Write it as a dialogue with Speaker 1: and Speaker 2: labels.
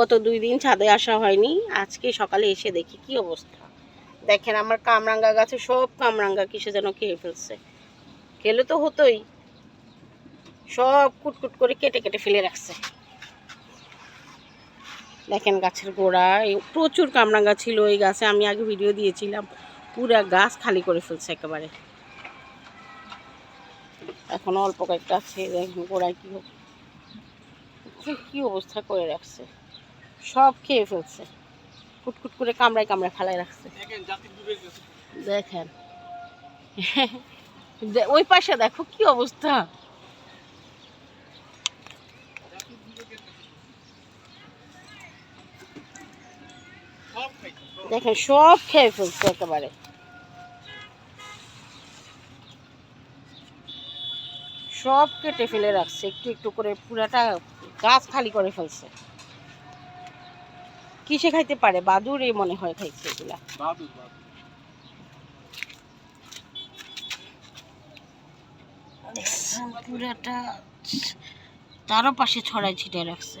Speaker 1: গত দুই দিন ছাদে আসা হয়নি। আজকে সকালে এসে দেখি কি অবস্থা। দেখেন আমার কামরাঙ্গা গাছে সব কামরাঙ্গা কিসে যেন খেয়ে ফেলছে। খেলে তো হতোই। সব কুটকুট করে কেটে কেটে ফেলে রাখছে। দেখেন গাছের গোড়া প্রচুর কামরাঙ্গা ছিল এই গাছে, আমি আগে ভিডিও দিয়েছিলাম। পুরা গাছ খালি করে ফেলছে একেবারে। এখন অল্প কয়েকটা আছে, দেখেন গোড়ায় কি কি অবস্থা করে রাখছে। সব খেয়ে ফেলছে। কুটকুট করে কামড়ায় কামড়ায় ফেলায় রাখছে। দেখেন ওই পাশে দেখো কি অবস্থা। দেখেন সব খেয়ে ফেলছে একেবারে। সব কেটে ফেলে রাখছে একটু একটু করে পুরাটা গাছ খালি করে ফেলছে। কিসে খাইতে পারে? বাদুর এই মনে হয় খাইছে এগুলা। পুরাটা তারও পাশে ছড়াই ছিটে রাখছে।